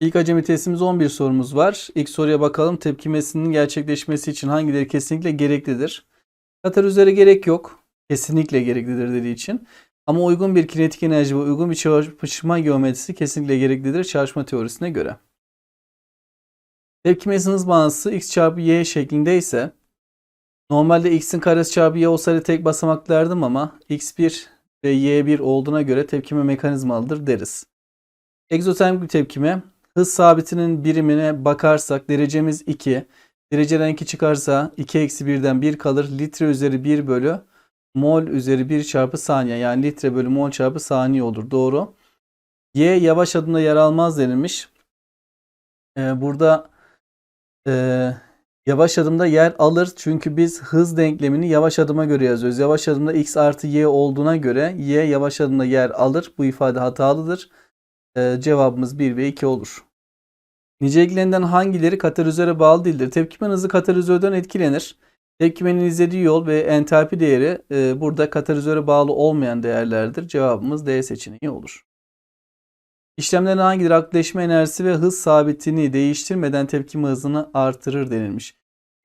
İlk acemi testimiz 11 sorumuz var. İlk soruya bakalım. Tepkimesinin gerçekleşmesi için hangileri kesinlikle gereklidir? Katalizöre gerek yok. Kesinlikle gereklidir dediği için. Ama uygun bir kinetik enerji ve uygun bir çarpışma geometrisi kesinlikle gereklidir çarpışma teorisine göre. Tepkimesinin hız bağıntısı x çarpı y şeklinde ise normalde x'in karesi çarpı y olsaydı tek basamak derdim ama x1 ve y1 olduğuna göre tepkime mekanizmalıdır deriz. Egzotermik bir tepkime hız sabitinin birimine bakarsak derecemiz 2. Dereceden 2 çıkarsa 2 eksi 1'den 1 kalır. Litre üzeri 1 bölü mol üzeri 1 çarpı saniye. Yani litre bölü mol çarpı saniye olur. Doğru. Y yavaş adımda yer almaz denilmiş. Ee, burada e, yavaş adımda yer alır. Çünkü biz hız denklemini yavaş adıma göre yazıyoruz. Yavaş adımda x artı y olduğuna göre y yavaş adımda yer alır. Bu ifade hatalıdır. Ee, cevabımız 1 ve 2 olur. Niceliklerinden hangileri katalizöre bağlı değildir? Tepkimenin hızı katalizörden etkilenir. Tepkimenin izlediği yol ve entalpi değeri e, burada katalizöre bağlı olmayan değerlerdir. Cevabımız D seçeneği olur. İşlemlerin hangileri aktifleşme enerjisi ve hız sabitini değiştirmeden tepkime hızını artırır denilmiş.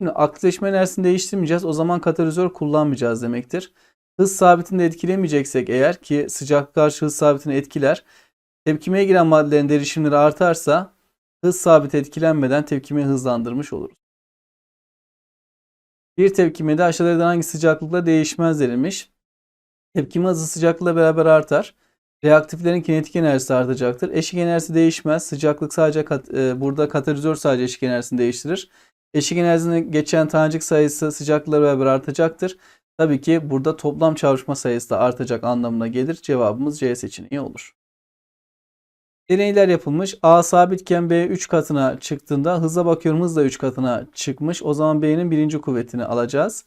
Şimdi aktifleşme enerjisini değiştirmeyeceğiz. O zaman katalizör kullanmayacağız demektir. Hız sabitini de etkilemeyeceksek eğer ki sıcak karşı hız sabitini etkiler. Tepkimeye giren maddelerin derişimleri artarsa hız sabit etkilenmeden tepkimeyi hızlandırmış oluruz. Bir tepkimede aşağıdakilerden hangi sıcaklıkla değişmez denilmiş. Tepkime hızı sıcaklıkla beraber artar. Reaktiflerin kinetik enerjisi artacaktır. Eşik enerjisi değişmez. Sıcaklık sadece kat, e, burada katalizör sadece eşik enerjisini değiştirir. Eşik enerjisini geçen tanecik sayısı sıcaklıkla beraber artacaktır. Tabii ki burada toplam çarpışma sayısı da artacak anlamına gelir. Cevabımız C seçeneği olur. Deneyler yapılmış. A sabitken B 3 katına çıktığında hıza bakıyorum hız da 3 katına çıkmış. O zaman B'nin birinci kuvvetini alacağız.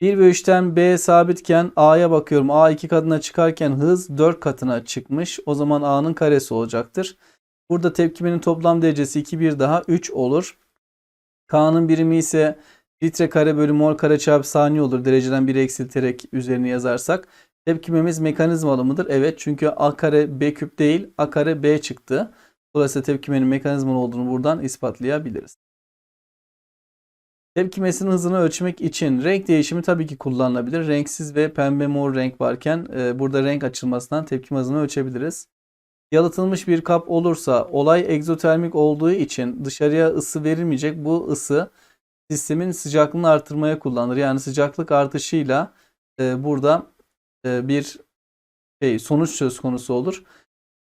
1 ve 3'ten B sabitken A'ya bakıyorum. A 2 katına çıkarken hız 4 katına çıkmış. O zaman A'nın karesi olacaktır. Burada tepkimenin toplam derecesi 2 bir daha 3 olur. K'nın birimi ise litre kare bölü mol kare çarpı saniye olur. Dereceden 1 eksilterek üzerine yazarsak. Tepkimemiz mekanizmalı mıdır? Evet çünkü A kare B küp değil A kare B çıktı. Dolayısıyla tepkimenin mekanizmalı olduğunu buradan ispatlayabiliriz. Tepkimesinin hızını ölçmek için renk değişimi tabii ki kullanılabilir. Renksiz ve pembe mor renk varken e, burada renk açılmasından tepkime hızını ölçebiliriz. Yalıtılmış bir kap olursa olay egzotermik olduğu için dışarıya ısı verilmeyecek. Bu ısı sistemin sıcaklığını artırmaya kullanılır. Yani sıcaklık artışıyla e, burada bir şey, sonuç söz konusu olur.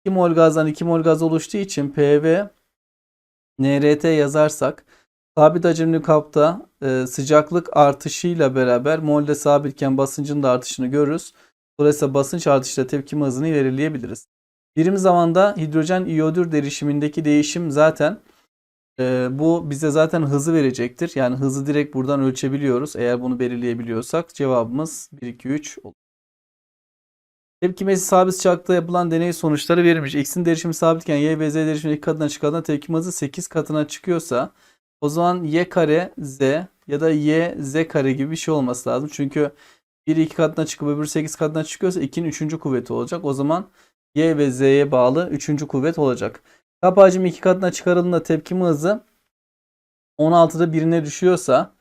2 mol gazdan 2 mol gaz oluştuğu için PV NRT yazarsak sabit hacimli kapta e, sıcaklık artışıyla beraber molde sabitken basıncın da artışını görürüz. Dolayısıyla basınç artışıyla tepkime hızını belirleyebiliriz. Birim zamanda hidrojen iyodür derişimindeki değişim zaten e, bu bize zaten hızı verecektir. Yani hızı direkt buradan ölçebiliyoruz. Eğer bunu belirleyebiliyorsak cevabımız 1, 2, 3 olur. Tepkimesi sabit sıcaklıkta yapılan deney sonuçları verilmiş. X'in derişimi sabitken Y ve Z derişiminin 2 katına çıkardığında tepkime hızı 8 katına çıkıyorsa o zaman Y kare Z ya da Y Z kare gibi bir şey olması lazım. Çünkü biri 2 katına çıkıp öbürü 8 katına çıkıyorsa 2'nin 3. kuvveti olacak. O zaman Y ve Z'ye bağlı 3. kuvvet olacak. Kap hacmi 2 katına çıkarıldığında tepkime hızı 16'da birine düşüyorsa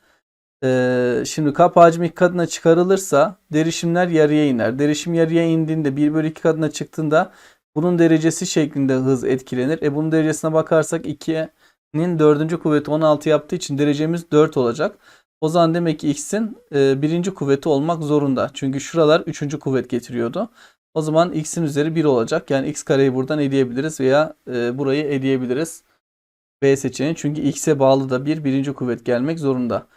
ee, şimdi kap hacmi iki katına çıkarılırsa derişimler yarıya iner. Derişim yarıya indiğinde 1 bölü 2 katına çıktığında bunun derecesi şeklinde hız etkilenir. E bunun derecesine bakarsak 2'nin 4. kuvveti 16 yaptığı için derecemiz 4 olacak. O zaman demek ki x'in e, birinci kuvveti olmak zorunda. Çünkü şuralar 3. kuvvet getiriyordu. O zaman x'in üzeri 1 olacak. Yani x kareyi buradan eleyebiliriz veya e, burayı eleyebiliriz. B seçeneği. Çünkü x'e bağlı da bir birinci kuvvet gelmek zorunda.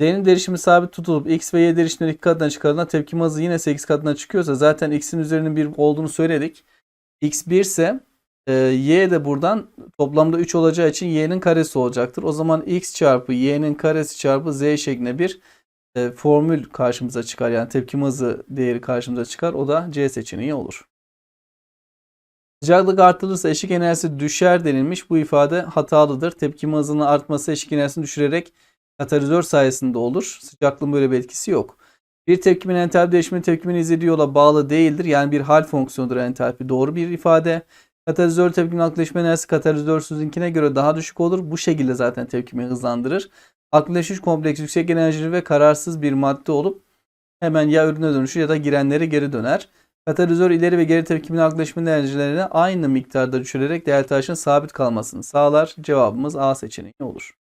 D'nin derişimi sabit tutulup x ve y derişimleri 2 katına çıkarıldığında tepkime hızı yine 8 katına çıkıyorsa zaten x'in üzerinin 1 olduğunu söyledik. x 1 ise e, y de buradan toplamda 3 olacağı için y'nin karesi olacaktır. O zaman x çarpı y'nin karesi çarpı z şeklinde bir e, formül karşımıza çıkar. Yani tepkime hızı değeri karşımıza çıkar. O da C seçeneği olur. Sıcaklık artırılırsa eşik enerjisi düşer denilmiş. Bu ifade hatalıdır. Tepkime hızının artması eşik enerjisini düşürerek katalizör sayesinde olur. Sıcaklığın böyle bir etkisi yok. Bir tepkimin entalpi değişimi tepkimin izlediği yola bağlı değildir. Yani bir hal fonksiyonudur entalpi. Doğru bir ifade. Katalizör tepkime akleşme enerjisi katalizörsüzünkine göre daha düşük olur. Bu şekilde zaten tepkimi hızlandırır. Akleşiş kompleks yüksek enerjili ve kararsız bir madde olup hemen ya ürüne dönüşür ya da girenleri geri döner. Katalizör ileri ve geri tepkimin akleşme enerjilerine aynı miktarda düşürerek değer taşın sabit kalmasını sağlar. Cevabımız A seçeneği olur.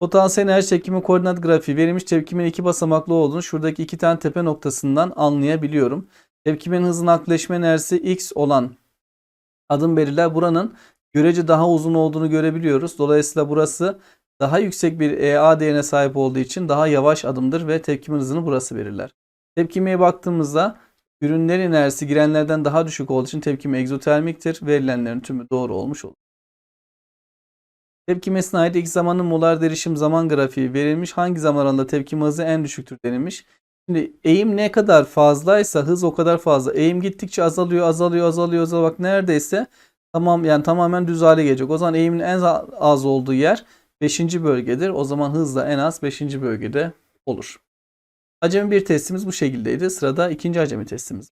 Potansiyel enerji tepkimi koordinat grafiği verilmiş tepkimin iki basamaklı olduğunu şuradaki iki tane tepe noktasından anlayabiliyorum. Tepkimin hızın akleşme enerjisi x olan adım belirler. Buranın görece daha uzun olduğunu görebiliyoruz. Dolayısıyla burası daha yüksek bir EA değerine sahip olduğu için daha yavaş adımdır ve tepkimin hızını burası belirler. Tepkimeye baktığımızda ürünlerin enerjisi girenlerden daha düşük olduğu için tepkime egzotermiktir. Verilenlerin tümü doğru olmuş olur. Tepkimesine ait ilk zamanın molar derişim zaman grafiği verilmiş. Hangi zaman aralığında tepkime hızı en düşüktür denilmiş. Şimdi eğim ne kadar fazlaysa hız o kadar fazla. Eğim gittikçe azalıyor, azalıyor, azalıyor, azalıyor. Bak neredeyse tamam yani tamamen düz hale gelecek. O zaman eğimin en az olduğu yer 5. bölgedir. O zaman hız da en az 5. bölgede olur. Acemi bir testimiz bu şekildeydi. Sırada ikinci acemi testimiz.